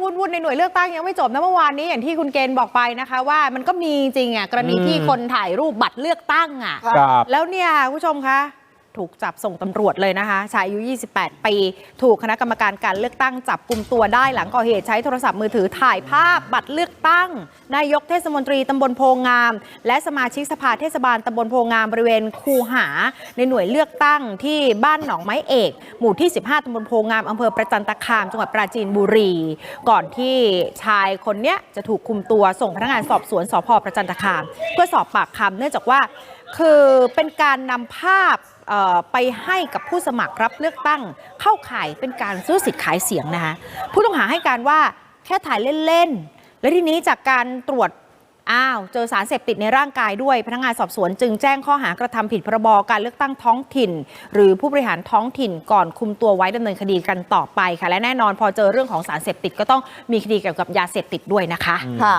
รื่องวุ่นๆในหน่วยเลือกตั้งยังไม่จบนะเมื่อวานนี้อย่างที่คุณเกณฑ์บอกไปนะคะ ว่ามันก็มีจริงอะกรณีที่คนถ่ายรูปบัตรเลือกตั้งอะครับแล้วเนี่ยคุณผู้ชมคะ ถูกจับส่งตำรวจเลยนะคะ ชายอายุ 28 ปี ถูกคณะกรรมการการเลือกตั้งจับกลุ่มตัวได้หลังก่อเหตุใช้โทรศัพท์มือถือถ่ายภาพบัตรเลือกตั้ง นายกเทศมนตรีตำบลโพงาม และสมาชิกสภาเทศบาลตำบลโพงามบริเวณคูหา ในหน่วยเลือกตั้งที่บ้านหนองไม้เอก หมู่ที่ 15ตำบลโพงามอำเภอประจันตคามจังหวัดปราจีนบุรี ก่อนที่ชายคนเนี้ยจะถูกคุมตัวส่งพนักงานสอบสวนสพประจันตคาม เพื่อสอบปากคำเนื่องจากว่า คือเป็นการนำภาพเอ่อไปให้กับผู้สมัครรับเลือกตั้งเข้าข่ายเป็นการซื้อสิทธิ์ขายเสียงนะคะผู้ต้องหาให้การว่าแค่ถ่ายเล่นๆ และทีนี้จากการตรวจอ้าวเจอสารเสพติดในร่างกายด้วย พนักงานสอบสวนจึงแจ้งข้อหากระทำผิดพรบการเลือกตั้งท้องถิ่น หรือผู้บริหารท้องถิ่นก่อนคุมตัวไว้ดำเนินคดีกันต่อไปค่ะ และแน่นอนพอเจอเรื่องของสารเสพติดก็ต้องมีคดีเกี่ยวกับยาเสพติดด้วยนะคะค่ะ